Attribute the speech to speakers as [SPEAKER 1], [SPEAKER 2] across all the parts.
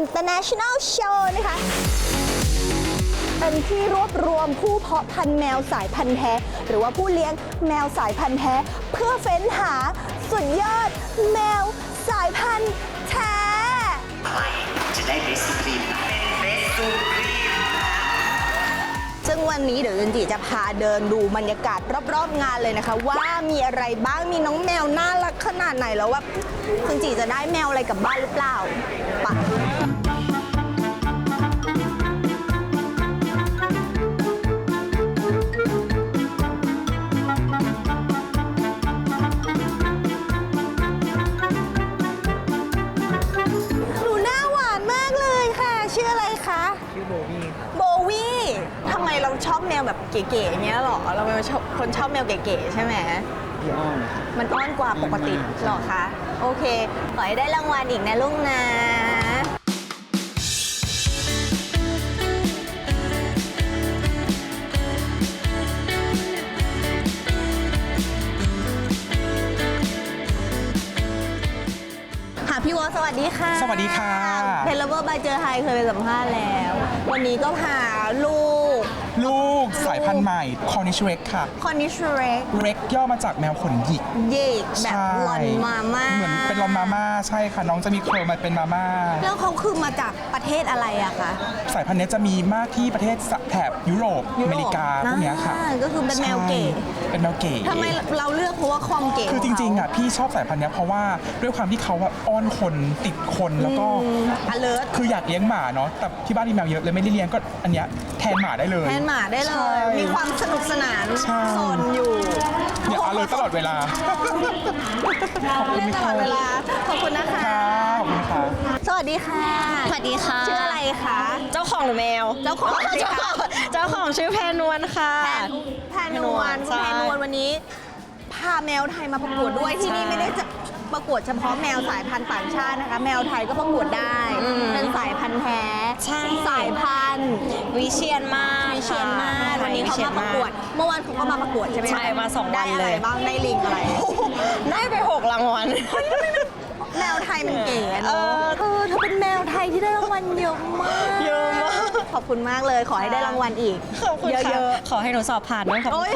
[SPEAKER 1] International Show นะคะ เป็นที่รวบรวมผู้เพาะพันธุ์แมวสายพันธุ์แท้ หรือว่าผู้เลี้ยงแมวสายพันธุ์แท้ เพื่อเฟ้นหาสุดยอดแมวสายพันธุ์แท้
[SPEAKER 2] จะได้เบสครีมเป็นเบสซูครีม
[SPEAKER 1] ซึ่งวันนี้เดี๋ยวจันจิจะพาเดินดูบรรยากาศรอบๆงานเลยนะคะ ว่ามีอะไรบ้างมีน้องแมวน่ารักขนาดไหนแล้วว่าจันจิจะได้แมวอะไรกลับบ้านหรือเปล่า เก๋ๆอย่างเงี้ยหรอ เราเป็นชอบคนชอบแมวเก๋ๆใช่ไหม
[SPEAKER 3] พี่อ้อนนะครับ
[SPEAKER 1] มันอ้อนกว่าปกติ
[SPEAKER 3] อ้อนมาก
[SPEAKER 1] หรอคะ โอเค ขอให้ได้รางวัลอีกนะลุงนะ ค่ะพี่วอสวัสดีค่ะ
[SPEAKER 4] สวัสดีค่ะ
[SPEAKER 1] เพลเวอร์บายเจอไฮเคยไปสัมภาษณ์แล้ว วันนี้ก็พาลูก
[SPEAKER 4] ลูก สายพันธุ์ใหม่คอนิชเรกค่ะ
[SPEAKER 1] คอนนิชเรก
[SPEAKER 4] เร็กย่อมาจากแมวขนหยิก
[SPEAKER 1] เยิกแบบ
[SPEAKER 4] ใช่
[SPEAKER 1] ลอนมาม่า
[SPEAKER 4] เหมือนเป็นลอนมาม่าใช่ค่ะ น้องจะมีโครงมาเป็นมาม่า
[SPEAKER 1] แล้วเขาคือมาจากประเทศอะไรอะคะ
[SPEAKER 4] สายพันธุ์เนี้ยจะมีมากที่ประเทศแถบยุโรป
[SPEAKER 1] ยุ
[SPEAKER 4] อ
[SPEAKER 1] โรป
[SPEAKER 4] เมริกาพวกเนี้ยค่ะ
[SPEAKER 1] อ่าก็คือเป็นแมวเก๋
[SPEAKER 4] ใช่เป็นแมวเก๋
[SPEAKER 1] ทำไมเราเลือกเพราะว่าความเก๋
[SPEAKER 4] คือจริงๆอะพี่ชอบสายพันธุ์เนี้ยเพราะว่าด้วยความที่เขาอะอ้อนคนติดคนแล้วก็
[SPEAKER 1] อเลิร์
[SPEAKER 4] คืออยากเลี้ยงหมาเนาะแต่ที่บ้านมีแมวเยอะเลยไม่ได้เลี้ยงก็อันเนี้ยแทนหมาได้เลย
[SPEAKER 1] แทนหมาได้เล
[SPEAKER 4] ใช่
[SPEAKER 1] ยมีความสนุกสนาน
[SPEAKER 4] ใช่
[SPEAKER 1] โซนอยู่
[SPEAKER 4] เนี่ยเอาเลยตลอดเวลา
[SPEAKER 1] เล่นตลอดเวลา ขอบคุณนะคะ
[SPEAKER 4] ค่ะขอบคุณค่ะ
[SPEAKER 1] สวัสดีค่ะ
[SPEAKER 5] สวัสดีค่ะ
[SPEAKER 1] ชื่ออะไรคะ
[SPEAKER 5] เจ้าของหรือแมว
[SPEAKER 1] เจ้าของสิ
[SPEAKER 5] เจ้า
[SPEAKER 1] คะ
[SPEAKER 5] ของเจ้าของชื่อแพรนวลค่ะ
[SPEAKER 1] แพนนวล
[SPEAKER 5] ใช่
[SPEAKER 1] แพนนวลวันนี้ พาแมวไทยมาประกวดด้วยที่นี่
[SPEAKER 5] ใช่
[SPEAKER 1] ไม่ได้จะประ กวดเฉพาะแมวสายพันธุ์ต่างชาตินะคะ แมวไทยก็ประกวดได้
[SPEAKER 5] อืม
[SPEAKER 1] เป็นสายพันธุ์แท้
[SPEAKER 5] ใช่
[SPEAKER 1] สายพันธุ์
[SPEAKER 5] วิเชียนมาศ
[SPEAKER 1] วิเชียนมาศ
[SPEAKER 5] ค่ะ
[SPEAKER 1] วันนี้เขามาประกวดเมื่อวานเขาก็มาประกวดใช่ไหมคะ
[SPEAKER 5] ใช่มาสองวัน
[SPEAKER 1] ได้อะไร
[SPEAKER 5] เลย
[SPEAKER 1] บ้างได้ลิงอะไร
[SPEAKER 5] ได้ไปหกรางวัล
[SPEAKER 1] แมวไทยมันเก๋อะ
[SPEAKER 5] เอ
[SPEAKER 1] เนาะ
[SPEAKER 5] อ
[SPEAKER 1] เออเธอเป็นแมวไทยที่ได้รางวัลเยอะมาก
[SPEAKER 5] เยอะมาก
[SPEAKER 1] ขอบคุณมากเลย ขอให้ได้รางวัลอีก
[SPEAKER 5] ขอบคุณ
[SPEAKER 1] เย
[SPEAKER 5] ค่ะ
[SPEAKER 1] อะ
[SPEAKER 5] ขอให้หนูสอบผ่านด้วยค่ะ
[SPEAKER 1] ๆโอ้ย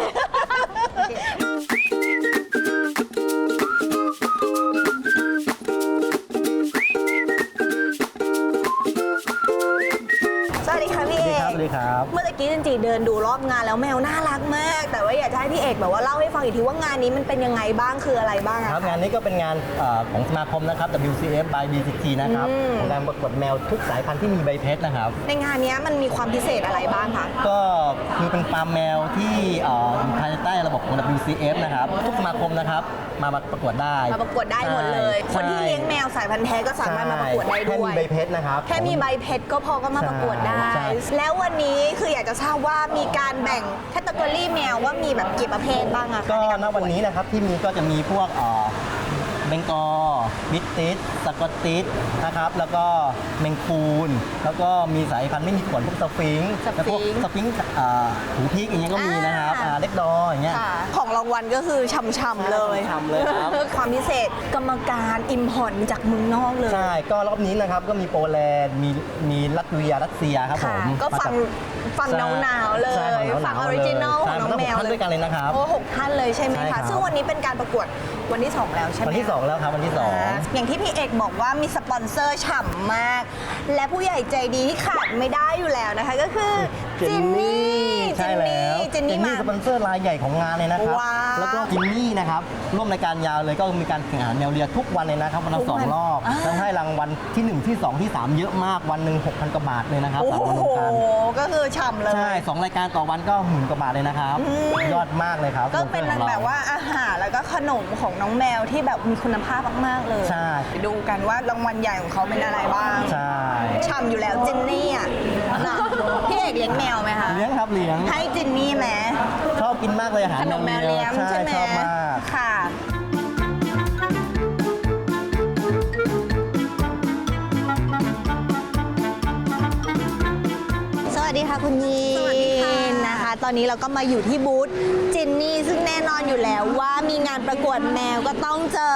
[SPEAKER 1] เมื่อตะกี้จริงๆเดินดูรอบงานแล้วแมวน่ารักมาก แต่ว่าอยากจะให้พี่เอกแบบว่าเล่าให้ฟังอีกทีว่างานนี้มันเป็นยังไงบ้างคืออะไรบ้างอะ
[SPEAKER 3] ครับงานนี้ก็เป็นงานเอ่อของสมาคมนะครับ WCF by BCT นะครับ
[SPEAKER 1] อืม
[SPEAKER 3] ของการประกวดแมวทุกสายพันธุ์ที่มีใบเพชรนะครับ
[SPEAKER 1] ในงานเนี้ยมันมีความพิเศษอะไรบ้างคะ
[SPEAKER 3] ก็คือเป็นฟาร์มแมวที่เอ่ออยู่ภายใต้ระบบของ WCF นะครับ ทุกสมาคมนะครับมาประกวดได้
[SPEAKER 1] มาประกวดได้หมดเลย
[SPEAKER 3] ใช่
[SPEAKER 1] คนที่เลี้ยงแมวสายพันธุ์แท้ก็สามารถมาประกวดได้
[SPEAKER 3] แค่
[SPEAKER 1] ด้วย
[SPEAKER 3] มีใบเพชรนะครับ
[SPEAKER 1] แค่มีใบเพชรก็พอก็มาประกวดได้
[SPEAKER 3] ใช่
[SPEAKER 1] แล้ววันนี้คืออยากจะทราบว่ามีการแบ่งแคตตากรีแมวว่ามีแบบกี่ประเภทบ้างอะคะ
[SPEAKER 3] ก็
[SPEAKER 1] ใาร
[SPEAKER 3] ณ
[SPEAKER 1] ประก
[SPEAKER 3] วันนี้นะครับที่มีก็จะมีพวกเบงกอบิตติสสกอตติสนะครับ แล้วก็เมงคูน แล้วก็มีสายพันธุ์ไม่มีขนพวกสฟิงค์แล้วพวกสฟิงค์อ่าหูพิกอย่างเงี้ยก็มีนะครับอ่าเล็กดออย่างเงี้ย
[SPEAKER 1] ค่ะของรางวัลก็คือช่ำๆเลย
[SPEAKER 3] ช่ำๆเลยครับ
[SPEAKER 1] ความพิเศษกรรมการอิมพอร์ตมาจากเมืองนอกเลย
[SPEAKER 3] ใช่ ก็รอบนี้นะครับก็มีโปแลนด์ มีมีลัตเวีย รัสเซียครับผ
[SPEAKER 1] ค่ะ
[SPEAKER 3] ม
[SPEAKER 1] ก็ฟัง
[SPEAKER 3] มาจา
[SPEAKER 1] ฟังหนาวๆเลย
[SPEAKER 3] ใช่
[SPEAKER 1] ฟังออริจินอลของน้องแมว
[SPEAKER 3] ใช่าทั้หกท่านด้วยกันเลยนะครับ
[SPEAKER 1] โอ้หกท่านเลยใช่ไหม
[SPEAKER 3] ใช่ครั
[SPEAKER 1] คะ
[SPEAKER 3] บ
[SPEAKER 1] ซึ่งวันนี้เป็นการประกวดวันที่2แล้วใช่ไหม
[SPEAKER 3] วันที่2แล้วครับวันที่2
[SPEAKER 1] อ่าอย่างที่พี่เอกบอกว่ามีสปอนเซอร์ฉ่ำมาก และผู้ใหญ่ใจดีที่ขาดไม่ได้อยู่แล้วนะคะ ก็คือ จินนี่
[SPEAKER 3] ใช่แล้ว
[SPEAKER 1] จินนี่มา
[SPEAKER 3] สปอนเซอร์รายใหญ่ของงานเลยนะครับ
[SPEAKER 1] ว้าว
[SPEAKER 3] แล้วก็จินนี่นะครับร่วมรายการยาวเลยก็มีการแข่งขันแนวเรียทุกวันเลยนะครับวันละ
[SPEAKER 1] ทุก
[SPEAKER 3] สอง
[SPEAKER 1] วัน
[SPEAKER 3] รอบ
[SPEAKER 1] อ่า
[SPEAKER 3] แล้วให้รางวัลที่ 1 ที่ 2 ที่ 3 เยอะมากวันหนึ่ง6,000กว่าบาทเลยนะครับ
[SPEAKER 1] โอ้
[SPEAKER 3] สามวัน
[SPEAKER 1] โห
[SPEAKER 3] รวมกัน
[SPEAKER 1] ก็คือฉ่ำเลย
[SPEAKER 3] ใช่สองรายการต่อวันก็หมื่นกว่าบาทเลยนะครับ
[SPEAKER 1] อืม
[SPEAKER 3] ยอดมากเลยครับ
[SPEAKER 1] ก็เป็น
[SPEAKER 3] สปอซอร์ของร
[SPEAKER 1] แบบว่าอาหารแล้วก็ขนมของน้องแมวที่แบบมีคุณภาพมากๆเลย
[SPEAKER 3] ใช่
[SPEAKER 1] ไปดูกันว่ารางวัลใหญ่ของเขาเป็นอะไรบ้าง
[SPEAKER 3] ใช่
[SPEAKER 1] ฉ่ำอยู่แล้วจินนี่อะน่ะ พี่เอกเลี้ยงแมวไหมคะ
[SPEAKER 3] เลี้ยงครับเลี้ยง
[SPEAKER 1] ให้จินนี่ไหม
[SPEAKER 3] ชอบกินมากเลยอาหาร
[SPEAKER 1] ขนมแมวเลี้ยง
[SPEAKER 3] ใช่
[SPEAKER 1] ใช่ไหม
[SPEAKER 3] ชอบมาก
[SPEAKER 1] ค่ะ สวัสดีค่ะคุณยี
[SPEAKER 5] สวัสดีค่ะ
[SPEAKER 1] นนะคะ ตอนนี้เราก็มาอยู่ที่บูธจินนี่ซึ่งแน่นอนอยู่แล้วว่ามีงานประกวดแมวก็ต้องเจอ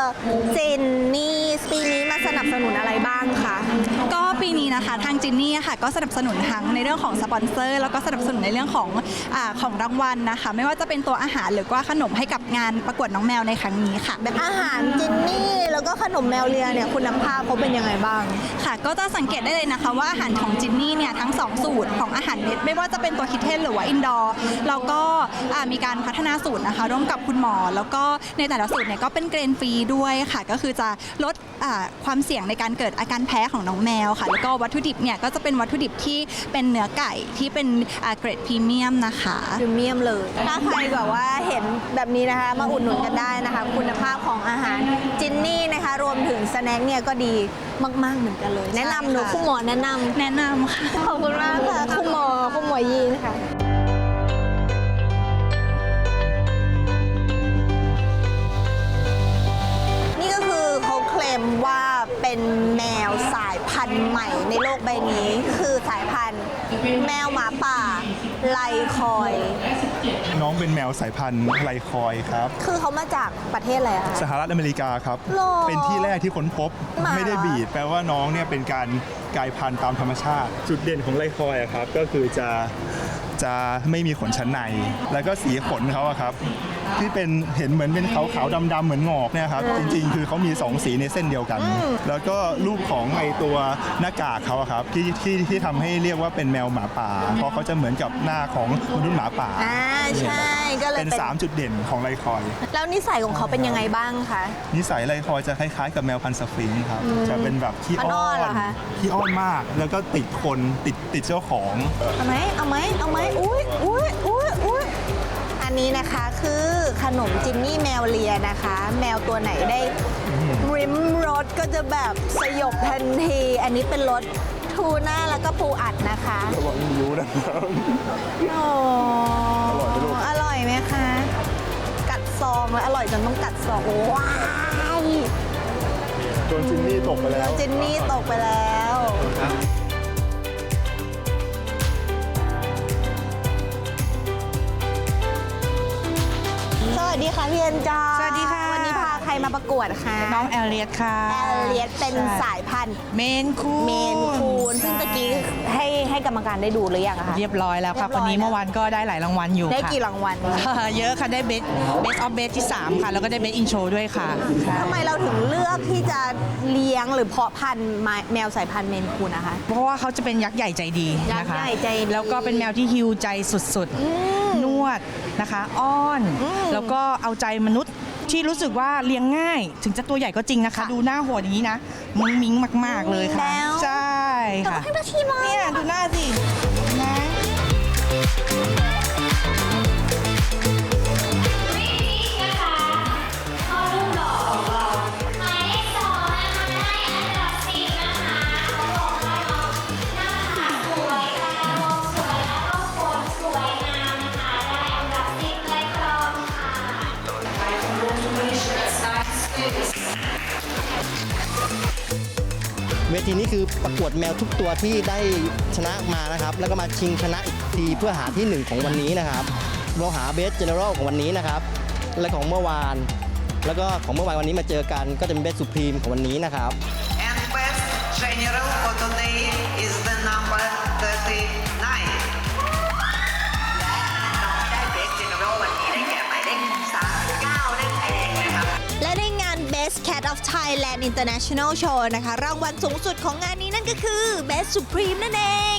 [SPEAKER 1] จินนี่ปีนี้มา
[SPEAKER 6] นะคะ ทางจินนี่ค่ะก็สนับสนุนทั้งในเรื่องของสปอนเซอร์ แล้วก็สนับสนุนในเรื่องของอาของรางวัลนะคะ ไม่ว่าจะเป็นตัวอาหารหรือว่าขนมให้กับงานประกวดน้องแมวในครั้งนี้ค่ะ
[SPEAKER 1] แบบ อาหารจินนี่แล้วก็ขนมแมวเลียเนี่ยคุณภาพเขาเป็นยังไงบ้าง
[SPEAKER 6] ค่ะก็จะสังเกตได้เลยนะคะว่าอาหารของจินนี่เนี่ยทั้ง 2 สูตรของอาหารเม็ดไม่ว่าจะเป็นตัวคิทเทนหรือว่าอินดอร์แล้วก็อ่ามีการพัฒนาสูตรนะคะ ร่วมกับคุณหมอ แล้วก็ในแต่ละสูตรเนี่ยก็เป็นเกรนฟรีด้วยค่ะ ก็คือจะลดอ่าความเสี่ยงในการเกิดอาการแพ้ของน้องแมวค่ะแล้วก็วัตถุดิบเนี่ยก็จะเป็นวัตถุดิบที่เป็นเนื้อไก่ที่เป็นอ่าเกรดพรีเมียมนะคะ
[SPEAKER 1] พรีเมียมเลย ถ้าใครแบบว่าเห็นแบบนี้นะคะ มาอุดหนุนกันได้นะคะ คุณภาพของอาหารจินนี่นะคะ รวมถึงสแน็คเนี่ยก็ดีมาก ๆ เหมือนกันเลย แนะนำหนู
[SPEAKER 6] ใช่ค่ะ
[SPEAKER 1] คุณหมอแนะนำ
[SPEAKER 6] แนะนำค่ะ
[SPEAKER 1] ขอบคุณมากค่ะคุณหมอคุณหมอยีนค่ะนี่ก็คือเขาเคลมว่า เป็นแมวสายพันธุ์ใหม่ในโลกใบนี้ คือสายพันธุ์แมวหมาป่าไลคอย
[SPEAKER 7] น้องเป็นแมวสายพันธุ์ไลคอยครับ
[SPEAKER 1] คือเขามาจากประเทศอะไรคะ
[SPEAKER 7] สหรัฐอเมริกาครับ
[SPEAKER 1] หรอ
[SPEAKER 7] เป็นที่แรกที่ค้นพบ
[SPEAKER 1] หมา
[SPEAKER 7] ไม่ได้
[SPEAKER 1] เหรอ
[SPEAKER 7] บีดแปลว่าน้องเนี่ยเป็นการกลายพันธุ์ตามธรรมชาติ จุดเด่นของไลคอยอะครับก็คือจะ จะไม่มีขนชั้นใน แล้วก็สีขนเขาอะครับ ที่เป็นเห็นเหมือนเป็นขาวขาวๆดำๆเหมือนงอกเนี่ยครับจริง ๆ คือเขามี 2 สีในเส้นเดียวกัน แล้วก็รูปของไอตัวหน้ากากเขาอะครับที่ที่ที่ทำให้เรียกว่าเป็นแมวหมาป่า เพราะเขาจะเหมือนกับหน้าของมนุษย์หมาป่า
[SPEAKER 1] อ่าใช่ ก็เลย
[SPEAKER 7] เป็น
[SPEAKER 1] เป็น
[SPEAKER 7] สามจุดเด่นของไลคอย
[SPEAKER 1] แล้วนิสัยของเขาเป็นยังไงบ้างคะ
[SPEAKER 7] นิสัยไลคอยจะคล้ายๆกับแมวพันธุ์สฟิงค์ครับ จะเป็นแบบขี้
[SPEAKER 1] มันอ้
[SPEAKER 7] อ้
[SPEAKER 1] อ
[SPEAKER 7] อนน
[SPEAKER 1] เหรอคะ
[SPEAKER 7] ขี้อ้อนมาก แล้วก็ติดคนติดติดเจ้าของ
[SPEAKER 1] เอาไหมเอาไหมเอาไหมอุ้ยอุ้ยอุ้ยอุ้ยอันนี้นะคะคือขนมจินนี่แมวเลียนะคะ แมวตัวไหนได้ริมรสก็จะแบบสยบทันที อันนี้เป็นรสทูน่าแล้วก็ปูอัดนะคะ
[SPEAKER 7] ระวังนิ้วนะครับ
[SPEAKER 1] โอ้อร่อย ไหมคะ กัดซองแล้วอร่อยจนต้องกัดซอง ว้าย
[SPEAKER 7] โดนจินนี่ตกไปแล้ว
[SPEAKER 1] จินนี่ตกไปแล้ว สวัสดีค่ะพี่เอ็นจา
[SPEAKER 8] สวัสดีค่ะ
[SPEAKER 1] วันนี้พาใครมาประกวดคะ
[SPEAKER 8] น้องแอลเลียตค่ะ
[SPEAKER 1] แอลเลียสเป็น
[SPEAKER 8] ใช่
[SPEAKER 1] สายพันธุ์
[SPEAKER 8] เมนคูน
[SPEAKER 1] เมนคูนซึ่งตะกี้ให้ ให้กรรมการได้ดูหรือยังอะคะ
[SPEAKER 8] เรียบร้อยแล้วค่ะ
[SPEAKER 1] เรียบร้
[SPEAKER 8] ค
[SPEAKER 1] อย
[SPEAKER 8] นนี้
[SPEAKER 1] แล้ว
[SPEAKER 8] เมื่อวานก็ได้หลายรางวัลอยู่
[SPEAKER 1] ได้
[SPEAKER 8] ค่ะ
[SPEAKER 1] กี่รางวัล
[SPEAKER 8] เยอะค่ะได้เบสเบสออฟเบสที่ 3 ค่ะ แล้วก็ได้เบสอินโชด้วยค่ะใช่
[SPEAKER 1] ทำไมเราถึงเลือกที่จะเลี้ยงหรือเพาะพันธุ์แมวสายพันธุ์เมนคูนนะคะ
[SPEAKER 8] เพราะว่าเขาจะเป็นยักษ์ใหญ่ใจดี
[SPEAKER 1] ยักษ์
[SPEAKER 8] นะคะ
[SPEAKER 1] ใหญ่ใจดี
[SPEAKER 8] แล้วก็เป็นแมวที่ฮิวใจสุดๆ นวดนะคะ อ้อนแล้วก็เอาใจมนุษย์ที่รู้สึกว่าเลี้ยงง่าย ถึงจะตัวใหญ่ก็จริงนะคะ ดูหน้าโหดอย่างนี้นะมุ้งมิ้งมาก ๆเลยค่ะ
[SPEAKER 1] แล้ว
[SPEAKER 8] ใช่ ค่ะ
[SPEAKER 1] ให้มาชิมเลย
[SPEAKER 8] เนี่ยดูหน้าสินะ
[SPEAKER 9] เข้ารูปหล่อของเราหมายเลขสองนะคะได้อันดับสิบนะคะเขาบอกว่าน้องหน้าผากสวยตามองสวยแล้วก็ขนสวยงามนะคะได้อันดับสิบเลยครองค่ะ
[SPEAKER 3] เวทีนี้คือ ประกวดแมวทุกตัวที่ได้ชนะมานะครับ แล้วก็มาชิงชนะอีกทีเพื่อหาที่หนึ่งของวันนี้นะครับ เราหาเบสเจเนอเรลของวันนี้นะครับ และของเมื่อวาน แล้วก็ของเมื่อวานวันนี้มาเจอกันก็จะเป็นเบสสุพรีมของวันนี้นะครับ
[SPEAKER 2] And best general for today
[SPEAKER 1] Thailand International Show นะคะ รางวัลสูงสุดของงานนี้นั่นก็คือ Best Supreme นั่นเอง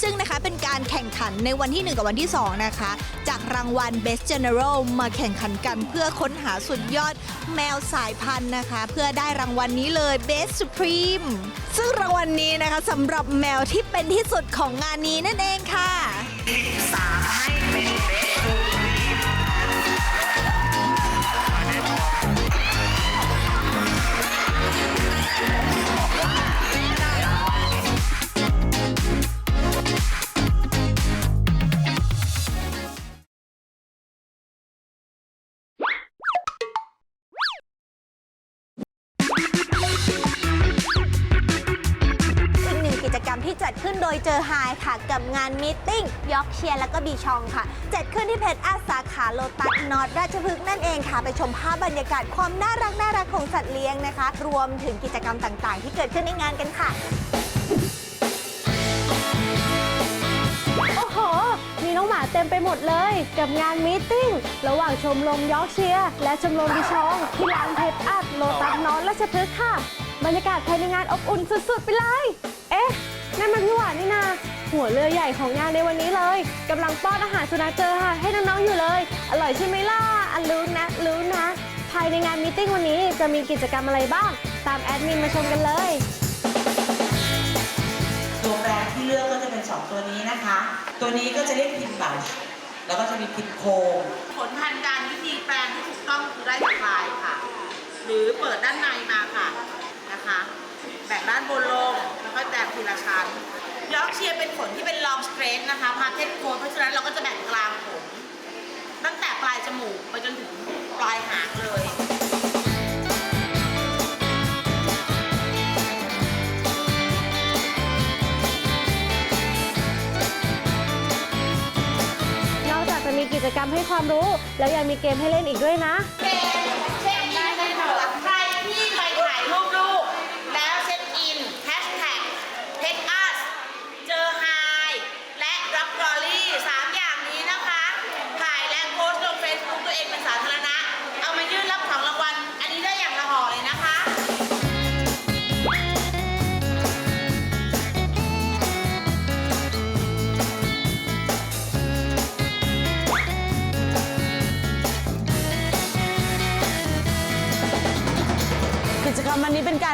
[SPEAKER 1] ซึ่งนะคะเป็นการแข่งขันในวันที่ 1 กับวันที่ 2 นะคะ จากรางวัล Best General มาแข่งขันกันเพื่อค้นหาสุดยอดแมวสายพันธุ์นะคะ เพื่อได้รางวัลนี้เลย Best Supreme ซึ่งรางวัลนี้นะคะสำหรับแมวที่เป็นที่สุดของงานนี้นั่นเองค่ะ
[SPEAKER 2] 3ให้
[SPEAKER 1] โดยเจอไฮค่ะกับงานมีติ้งยอกเชียร์และก็บีชองค่ะ จัดขึ้นที่เพจอาสาขาโลตัสนอตราชพฤกษ์นั่นเองค่ะ ไปชมภาพบรรยากาศความน่ารักน่ารักของสัตว์เลี้ยงนะคะ รวมถึงกิจกรรมต่างๆ ที่เกิดขึ้นในงานกันค่ะ
[SPEAKER 10] โอ้โห มีน้องหมาเต็มไปหมดเลย กับงานมีตติ้งระหว่างชมรมยอกเชียร์และชมรมบิชองที่ร้านเพชรอัดโลตัสนอนและชพฤกษ์ค่ะ บรรยากาศภายในงานอบอุ่นสุดๆไปเลย เอ๊ะ นั่นมันพี่หวานนี่นาหัวเรือใหญ่ของงานในวันนี้เลยกำลังป้อนอาหารสุนัขเจอค่ะ ให้น้องๆอยู่เลย อร่อยใช่ไหมล่ะอันรู้นะรู้นะ ภายในงานมีตติ้งวันนี้จะมีกิจกรรมอะไรบ้าง ตามแอดมินมาชมกันเลย
[SPEAKER 11] ตัวแปรงที่เลือกก็จะเป็น 2 ตัวนี้นะคะ ตัวนี้ก็จะเรียกพิมพ์บัชแล้วก็จะมีพิมพ์โคม
[SPEAKER 2] ผลทันการวิธีแปลงที่ถูกต้องคือได้จากลายค่ะ หรือเปิดด้านในมาค่ะนะคะ แบ่งด้านบนลงแล้วค่อยแปลงทีละชั้นยอร์กเชียร์เป็นขนที่เป็นลองสเตรทนะคะพาเทนโคนเพราะฉะนั้นเราก็จะแบ่งกลางขนตั้งแต่ปลายจมูกไปจนถึงปลายหางเลย
[SPEAKER 10] นอกจากจะมีกิจกรรมให้ความรู้ แล้วยังมีเกมให้เล่นอีกด้วยนะ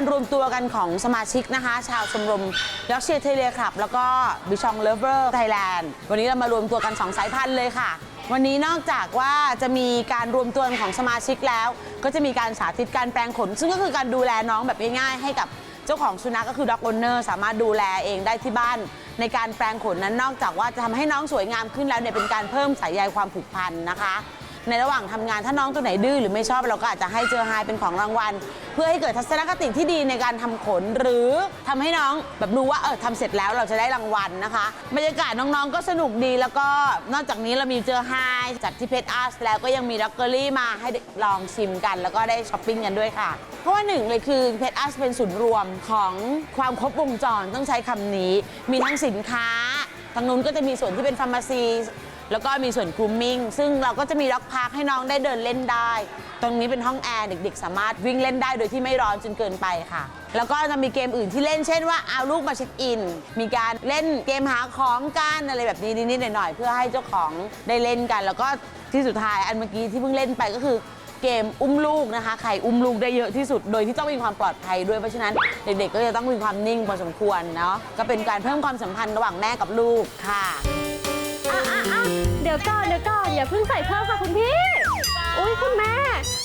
[SPEAKER 11] การรวมตัวกันของสมาชิกนะคะ ชาวชมรมยอร์กเชียร์เทเลคลับ แล้วก็บิชองเลเวอร์ไทยแลนด์วันนี้เรามารวมตัวกัน 2 สายพันธุ์เลยค่ะ วันนี้นอกจากว่าจะมีการรวมตัวกันของสมาชิกแล้ว ก็จะมีการสาธิตการแปลงขน ซึ่งก็คือการดูแลน้องแบบง่ายๆให้กับเจ้าของสุนัขก็คือด็อกโอเนอร์สามารถดูแลเองได้ที่บ้าน ในการแปลงขนนั้นนอกจากว่าจะทำให้น้องสวยงามขึ้นแล้วเนี่ยเป็นการเพิ่มสายใยความผูกพันนะคะ ในระหว่างทำงานถ้าน้องตัวไหนดื้อหรือไม่ชอบเราก็อาจจะให้เจอไฮเป็นของรางวัล เพื่อให้เกิดทัศนคติที่ดีในการทำขน หรือทำให้น้องแบบรู้ว่าเออทำเสร็จแล้วเราจะได้รางวัลนะคะบรรยากาศน้องๆก็สนุกดีแล้วก็นอกจากนี้เรามีเจอไฮจากที่เพชรอาร์ตแล้วก็ยังมีด็อกเกอรี่มาให้ลองชิมกัน แล้วก็ได้ช้อปปิ้งกันด้วยค่ะ เพราะว่าหนึ่งเลยคือเพชรอาร์ตเป็นศูนย์รวมของความครบวงจรต้องใช้คำนี้ มีทั้งสินค้าทางนู้นก็จะมีส่วนที่เป็นฟาร์มาซี แล้วก็มีส่วนกรูมมิ่งซึ่งเราก็จะมีด็อกพาร์คให้น้องได้เดินเล่นได้ ตรงนี้เป็นห้องแอร์เด็ก ๆ สามารถวิ่งเล่นได้โดยที่ไม่ร้อนจนเกินไปค่ะ แล้วก็จะมีเกมอื่นที่เล่นเช่นว่าเอาลูกมาเช็คอิน มีการเล่นเกมหาของกันอะไรแบบนี้นิดๆหน่อยๆเพื่อให้เจ้าของได้เล่นกัน แล้วก็ที่สุดท้ายอันเมื่อกี้ที่เพิ่งเล่นไปก็คือเกมอุ้มลูกนะคะ ใครอุ้มลูกได้เยอะที่สุด โดยที่ต้องมีความปลอดภัยด้วย เพราะฉะนั้นเด็กๆ ก็จะต้องมีความนิ่งพอสมควรเนาะ ก็เป็นการเพิ่มความสัมพันธ์ระหว่างแม่กับลูกค่ะ
[SPEAKER 10] อะอะอะเดี๋ยวก่อนเดี๋ยวก่อนอย่าเพิ่งใส่เพิ่มค่ะคุณพี่ อุ้ยคุณแม่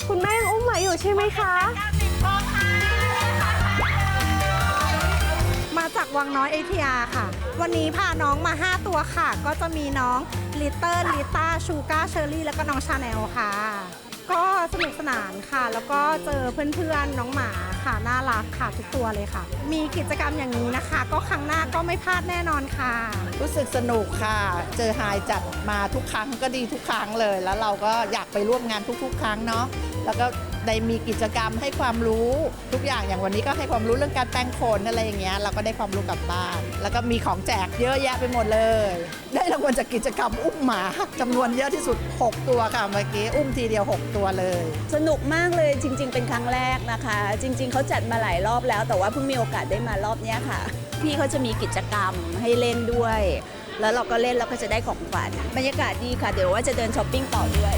[SPEAKER 10] คุณแม่ยังอุ้มไหวอยู่ใช่ไหมคะ
[SPEAKER 6] มาจากวังน้อยเอทีอาค่ะ วันนี้พาน้องมา 5 ตัวค่ะ ก็จะมีน้องลิตเติ้ลลิต้าชูก้าเชอรี่ แล้วก็น้องชาแนลค่ะ ก็สนุกสนานค่ะ แล้วก็เจอเพื่อนๆ น้องหมาค่ะน่ารักค่ะทุกตัวเลยค่ะ มีกิจกรรมอย่างนี้นะคะ ก็ครั้งหน้าก็ไม่พลาดแน่นอนค่ะ
[SPEAKER 12] รู้สึกสนุกค่ะ เจอไฮจัดมาทุกครั้งก็ดีทุกครั้งเลย แล้วเราก็อยากไปร่วมงานทุก ๆ ครั้งเนาะแล้วก็ ได้มีกิจกรรมให้ความรู้ทุกอย่างอย่างวันนี้ก็ให้ความรู้เรื่องการแต่งขนอะไรอย่างเงี้ยเราก็ได้ความรู้กลับบ้าน แล้วก็มีของแจกเยอะแยะไปหมดเลย ได้รางวัลจากกิจกรรมอุ้มหมาจำนวนเยอะที่สุด 6 ตัวค่ะเมื่อกี้อุ้มทีเดียว 6 ตัวเลย
[SPEAKER 13] สนุกมากเลยจริง ๆ เป็นครั้งแรกนะคะ จริง ๆเขาจัดมาหลายรอบแล้ว แต่ว่าเพิ่งมีโอกาสได้มารอบนี้ค่ะ พี่เขาจะมีกิจกรรมให้เล่นด้วย แล้วเราก็เล่นแล้วก็จะได้ของขวัญบรรยากาศดีค่ะ เดี๋ยวว่าจะเดินช้อปปิ้งต่อด้วย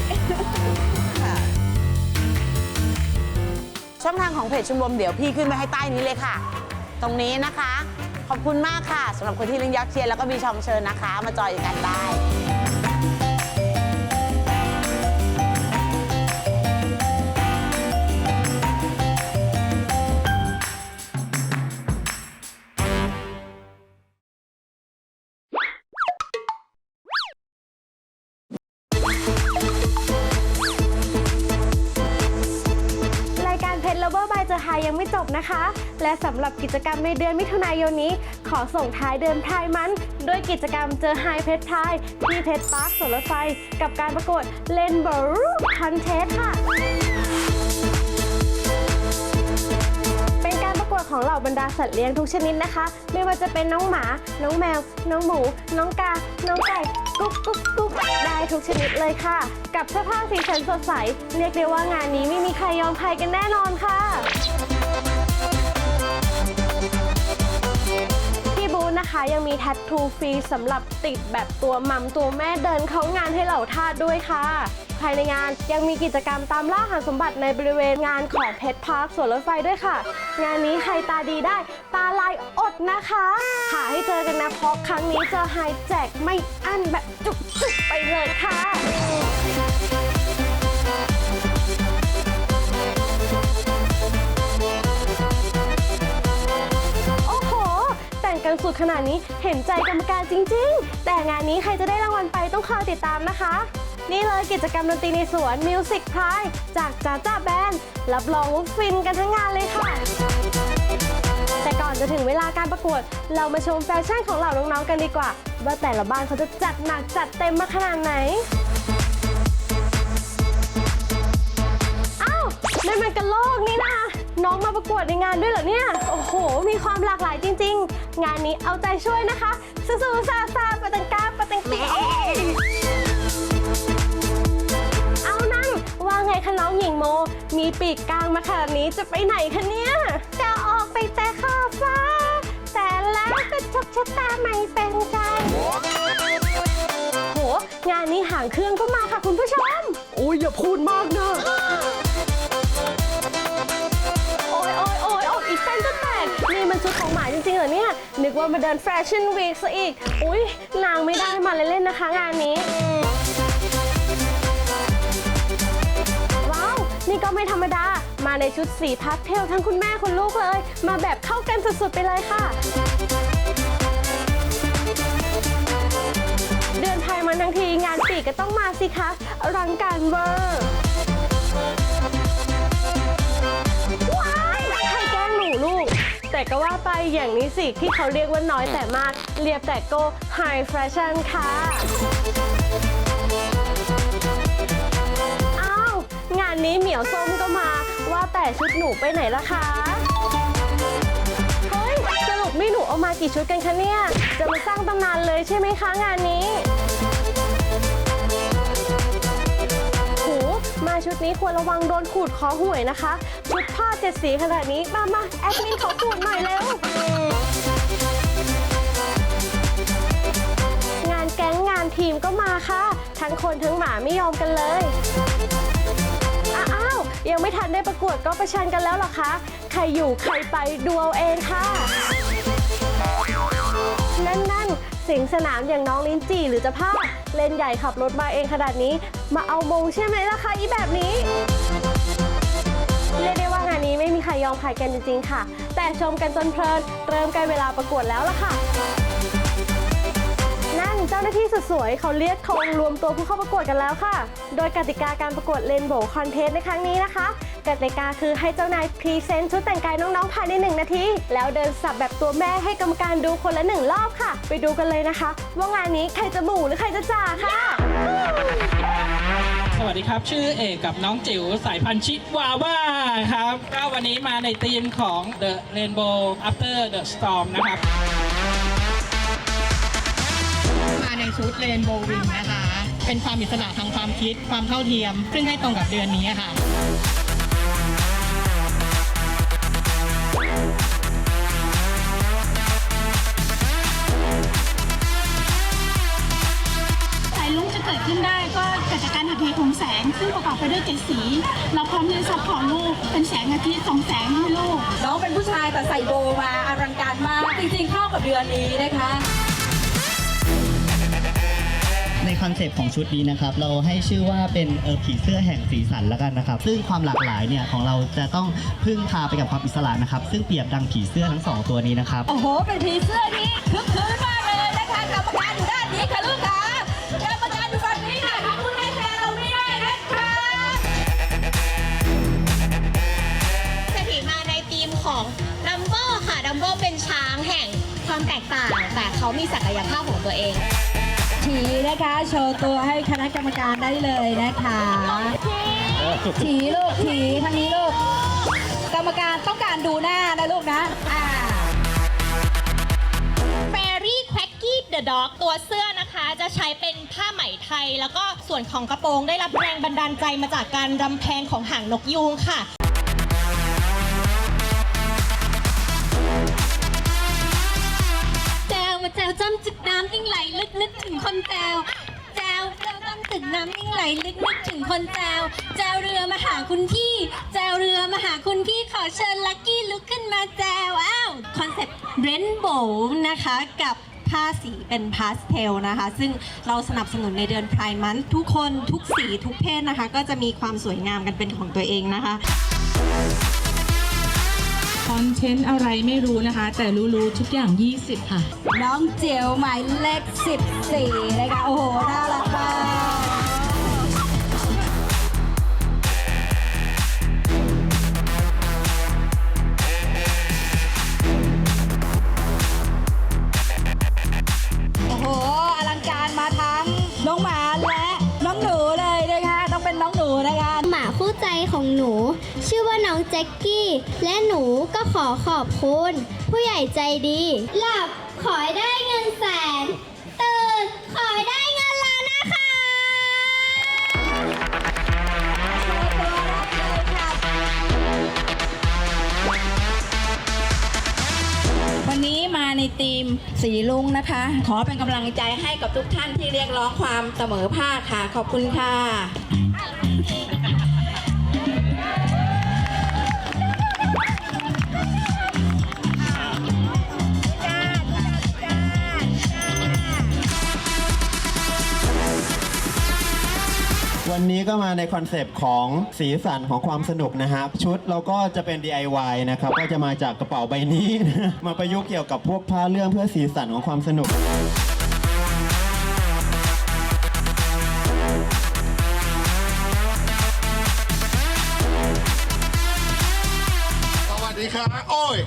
[SPEAKER 11] ช่องทางของเพจชมรมเดี๋ยวพี่ขึ้นไปให้ใต้นี้เลยค่ะ ตรงนี้นะคะ ขอบคุณมากค่ะสำหรับคนที่เล่นยักษ์เชียร์แล้วก็มีชมเชิญนะคะ มาจอยกันได้
[SPEAKER 10] ยังไม่จบนะคะ และสำหรับกิจกรรมในเดือนมิถุนายนนี้ ขอส่งท้ายเดือนพายมัน ด้วยกิจกรรมเจอไฮเพชรพายที่เพชรพาร์คสวนรถไฟ กับการประกวดเลนเบอร์คันเทสค่ะเป็นการประกวดของเหล่าบรรดาสัตว์เลี้ยงทุกชนิดนะคะ ไม่ว่าจะเป็นน้องหมา น้องแมว น้องหมู น้องกา น้องไก่กุ๊กกุ๊กกุ๊กได้ทุกชนิดเลยค่ะ กับเสื้อผ้าสีสันสดใส เรียกได้ว่างานนี้ไม่มีใครยอมใครกันแน่นอนค่ะ นะคะยังมีแท t ทูฟรีสำหรับติดแบบตัวมัมตัวแม่เดินเข้างานให้เหล่าทาสด้วยค่ะ ภายในงานยังมีกิจกรรมตามล่าหาสมบัติในบริเวณงานของเพชรพาร์คสวนรถไฟด้วยค่ะ งานนี้ใครตาดีได้ ตาลายอดนะคะหาให้เจอกันนะเพราะครั้งนี้เจอไฮแจกไม่อั้นแบบจุกๆไปเลยค่ะ กันสุดขนาดนี้เห็นใจกรรมการจริง ๆ แต่งานนี้ใครจะได้รางวัลไปต้องคอยติดตามนะคะ นี่เลยกิจกรรมดนตรีในสวน Music Pride จากจ้าจ้าแบนด์รับรองว่าฟินกันทั้งงานเลยค่ะ แต่ก่อนจะถึงเวลาการประกวด เรามาชมแฟชั่นของเหล่าน้องๆกันดีกว่า ว่าแต่ละบ้านเขาจะจัดหนักจัดเต็มมาขนาดไหนอ้าวนั่นมันกระโลกนี่นะคะ น้องมาประกวดในงานด้วยเหรอเนี่ย โอ้โห มีความหลากหลายจริง ๆ งานนี้เอาใจช่วยนะคะสู้ๆซาซาปะตังกาปะตังปีเอานั่นว่าไงคะน้องหญิงโม มีปีกกลางมาขนาดนี้จะไปไหนคะเนี่ย จะออกไปแต่ขอบฟ้า แต่แล้วก็ชกชะตาไม่เป็นใจโห งานนี้หางเครื่องก็มาค่ะคุณผู้ชม โอ้ยอย่าพูดมากนะ เหรอเนี่ย นึกว่ามาเดินแฟชั่นวีคซะอีก อุ้ยนางไม่ได้มาเล่นๆนะคะงานนี้ ว้าว นี่ก็ไม่ธรรมดา มาในชุดสีพาสเทลทั้งคุณแม่คุณลูกเลย มาแบบเข้ากันสุดๆไปเลยค่ะ เดือนไทยมาทั้งทีงานปีกก็ต้องมาสิคะอลังการเวอร์ แต่ก็ว่าไปอย่างนี้สิ ที่เขาเรียกว่าน้อยแต่มาก เรียบแต่โก้ไฮแฟชั่นค่ะ อ้าว งานนี้เหมียวส้มก็มา ว่าแต่ชุดหนูไปไหนล่ะคะ เฮ้ย สรุปนี่หนูเอามากี่ชุดกันคะเนี่ย จะมาสร้างตำนานเลยใช่ไหมคะงานนี้ มาชุดนี้ควรระวังโดนขูดคอหวยนะคะ ชุดผ้าเจ็ดสีขนาดนี้ มามาแอดมินขอขูดหน่อยเร็ว งานแก๊งงานทีมก็มาค่ะ ทั้งคนทั้งหมาไม่ยอมกันเลยอ้าวยังไม่ทันได้ประกวดก็ประชันกันแล้วหรอคะ ใครอยู่ใครไปดูเอาเองค่ะ นั่นนั่นสิงสนามอย่างน้องลิ้นจี่หรือจะพาเล่นใหญ่ขับรถมาเองขนาดนี้ มาเอามงใช่ไหมล่ะคะอีแบบนี้ เรียกได้ว่างานนี้ไม่มีใครยอมใครกันจริงๆค่ะ แต่ชมกันจนเพลิน เริ่มใกล้เวลาประกวดแล้วล่ะค่ะ นั่นเจ้าหน้าที่สุดสวยเขาเรียกธงรวมตัวผู้เข้าประกวดกันแล้วค่ะ โดยกติกาการประกวดเลนโบว์คอนเทสในครั้งนี้นะคะกติกาคือให้เจ้านายพรีเซนต์ชุดแต่งกายน้องๆภายใน1นาที แล้วเดินสับแบบตัวแม่ให้กรรมการดูคนละหนึ่งรอบค่ะ ไปดูกันเลยนะคะ ว่างานนี้ใครจะหมู่หรือใครจะจ่าค่ะ
[SPEAKER 14] สวัสดีครับ ชื่อเอกกับน้องจิ๋วสายพันธุ์ชิวาว่าครับ ก็วันนี้มาในธีมของ The Rainbow After the Storm นะครับ
[SPEAKER 15] มาในชุดเรนโบว์วิงนะคะ เป็นความอิสระทางความคิด ความเท่าเทียม ซึ่งให้ตรงกับเดือนนี้ค่ะ
[SPEAKER 16] ซึ่งประกอบไปด้วยเจ็ดสี เราพร้อมที่จะซัพพอร์ตลูก เป็นแสงอาทิตย์ส่องแสงให้ลูก
[SPEAKER 17] น้องเป็นผู้ชายแต่ใส่โบว์มาอลังการมาก จริงๆเข้ากับเดือนนี้นะคะ
[SPEAKER 18] ในคอนเซปต์ของชุดนี้นะครับ เราให้ชื่อว่าเป็นเออผีเสื้อแห่งสีสันแล้วกันนะครับ ซึ่งความหลากหลายเนี่ยของเราจะต้องพึ่งพาไปกับความอิสระนะครับ ซึ่งเปรียบดังผีเสื้อทั้งสองตัวนี้นะครับ
[SPEAKER 17] โอ้โห เป็นผีเสื้อที่คึกคืนมากเลยนะคะกรรมการอยู่ด้านนี้ค่ะลูกค่ะ
[SPEAKER 19] ต่างแต่เขามีศักยภาพของตัวเอง
[SPEAKER 17] ฉีนะคะ โชว์ตัวให้คณะกรรมการได้เลยนะคะ ฉีลูกฉีทางนี้ลูก กรรมการต้องการดูหน้านะลูกนะ
[SPEAKER 19] แฟรี่แควกกี้เดอะด็อกตัวเสื้อนะคะ จะใช้เป็นผ้าไหมไทย แล้วก็ส่วนของกระโปรงได้รับแรงบันดาลใจมาจากการรำแพงของหางนกยูงค่ะ
[SPEAKER 9] วมาจวจ้ำจึกน้ำนิ่งไหลลึกนึกถึงคนแจวแจวแจวจ้ำจึกน้ำนิ่งไหลลึกนึกถึงคนแจวแจวเรือมาหาคุณพี่ แจวเรือมาหาคุณพี่ขอเชิญลักกี้ลุกขึ้นมาแจวอ้าวคอนเซ็ปต์เรนโบว์นะคะกับผ้าสีเป็นพาสเทลนะคะ ซึ่งเราสนับสนุนในเดือนไพร์มันทุกคนทุกสีทุกเพศนะคะ ก็จะมีความสวยงามกันเป็นของตัวเองนะคะ
[SPEAKER 15] คอนเทนต์อะไรไม่รู้นะคะ แต่รู้ๆทุกอย่าง 20 ค่ะ
[SPEAKER 17] น้องเจียวหมายเลข14นะคะโอ้โห น่ารักมาก นู
[SPEAKER 9] ชื่อว่าน้องแจ็คกี้ และหนูก็ขอขอบคุณ ผู้ใหญ่ใจดี หลับขอให้ได้เงินแสน ตื่นขอให้ได้เงินล้านนะคะ
[SPEAKER 17] วันนี้มาในทีมสีลุงนะคะ ขอเป็นกำลังใจให้กับทุกท่านที่เรียกร้องความเสมอภาคค่ะ ขอบคุณค่ะ
[SPEAKER 20] วันนี้ก็มาในคอนเซปต์ของสีสันของความสนุกนะฮะชุดเราก็จะเป็น DIY นะครับ ก็จะมาจากกระเป๋าใบนี้นะมาประยุกต์เกี่ยวกับพวกผ้าเรื่องเพื่อสีสันของความสนุก
[SPEAKER 21] ดีครับโอ้ย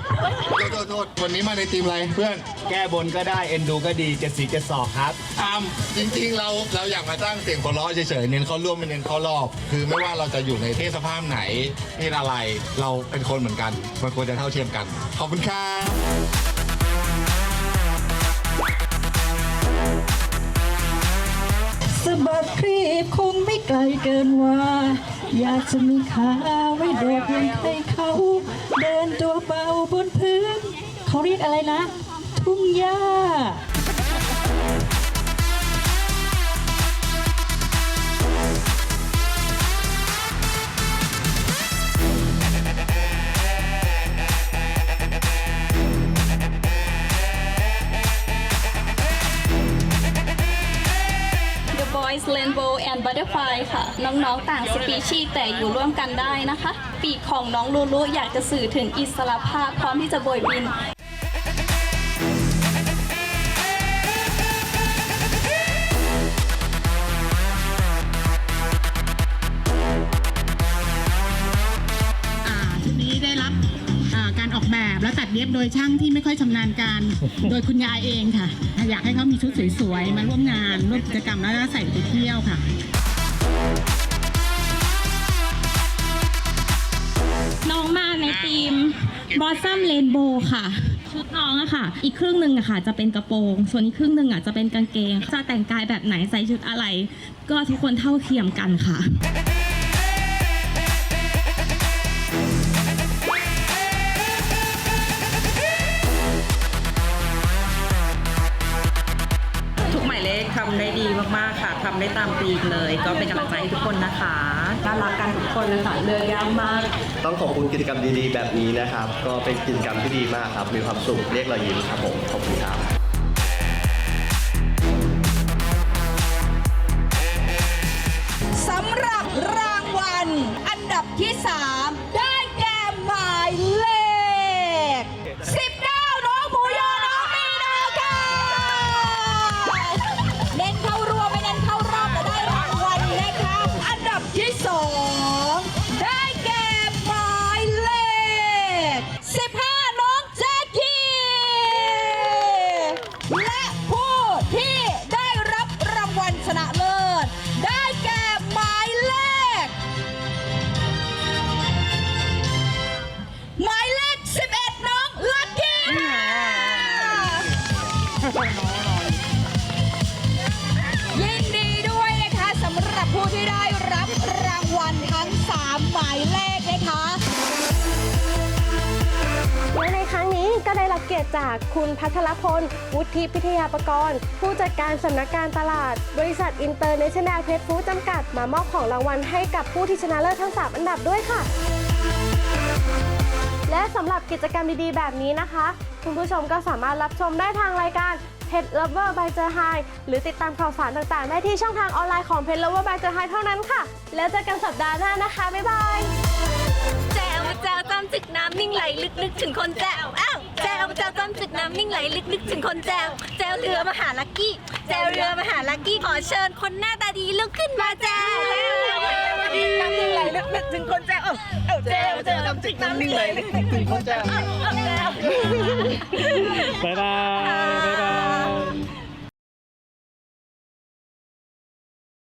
[SPEAKER 21] โทษโทษโทษวันนี้มาในทีมอะไรเพื่อน
[SPEAKER 22] แก้บนก็ได้เอ็นดูก็ดีเจ็ดสีเจ็ดศอกครับ
[SPEAKER 21] อามจริงๆเราเราอยากมาตั้งเสียงหัวเราะเฉยๆเน้นเข้าร่วมไม่เน้นเข้ารอบ คือไม่ว่าเราจะอยู่ในเทศภาพไหนเพศอะไรเราเป็นคนเหมือนกันมันควรจะเท่าเทียมกัน ขอบคุณครับ
[SPEAKER 23] สะบัดครีบคงไม่ไกลเกินว่า อยากจะมีขาไว้โดดยังให้เขา เดินตัวเบาบนพื้น เขาเรียกอะไรนะ ทุ่งหญ้า
[SPEAKER 24] น้องๆต่างสปีชีส์แต่อยู่ร่วมกันได้นะคะ ปีกของน้องลูลูอยากจะสื่อถึงอิสรภาพพร้อมที่จะโบยบิน
[SPEAKER 15] อ่าชุดนี้ได้รับการออกแบบและตัดเย็บโดยช่างที่ไม่ค่อยชำนาญการ โดยคุณยายเองค่ะ อยากให้เขามีชุดสวยๆ มาร่วมงานร่วมกิจกรรมแล้วก็ใส่ไปเที่ยวค่ะ
[SPEAKER 24] Blossom Rainbow ค่ะ ชุดน้องอะค่ะ อีกครึ่งหนึ่งอะค่ะ จะเป็นกระโปรง ส่วนอีกครึ่งหนึ่งอะจะเป็นกางเกง จะแต่งกายแบบไหนใส่ชุดอะไร ก็ทุกคนเท่าเทียมกันค่ะ
[SPEAKER 5] ทุกหมายเลขทำได้ดีมากๆค่ะทำได้ตามตีมเลย ก็เป็นกำลังใจให้ทุกคนนะคะ น่ารักกันทุกคนเลยค่ะเลือกยากมาก
[SPEAKER 25] ต้องขอบคุณกิจกรรมดีๆ แบบนี้นะครับ ก็เป็นกิจกรรมที่ดีมากครับ มีความสุขเรียกรอยยิ้มครับผม ขอบคุณครับ
[SPEAKER 17] สำหรับรางวัลอันดับที่ 3
[SPEAKER 10] ปกรณ์ ผู้จัดการสำนักการตลาด บริษัทอินเตอร์เนชั่นแนลเพชรฟู้ดจำกัด มามอบของรางวัลให้กับผู้ที่ชนะเลิศทั้ง 3 อันดับด้วยค่ะ และสำหรับกิจกรรมดีๆ แบบนี้นะคะ คุณผู้ชมก็สามารถรับชมได้ทางรายการ Pet Lover by เจอไฮหรือติดตามข่าวสารต่างๆ ได้ที่ช่องทางออนไลน์ของ Pet Lover by เจอไฮเท่านั้นค่ะ แล้วเจอกันสัปดาห์หน้านะคะ บ๊ายบาย
[SPEAKER 26] แจวแจวจำจึกน้ำนิ่งไหลลึกนึกถึงคนแจว แจวแจวจำจึกน้ำนิ่งไหลลึกนึกถึงคนแจวแจวเรือมาหาลักกี้แจวเรือมาหาลักกี้ขอเชิญคนหน้าตาดีลุกขึ้นมาแจวน้ำนิ่งไหลลึกนึกถึงคนแจวเอ้าแจวแจวจำจึกน้ำนิ่งไหลลึกนึกถึงคนแจว
[SPEAKER 27] บ๊ายบาย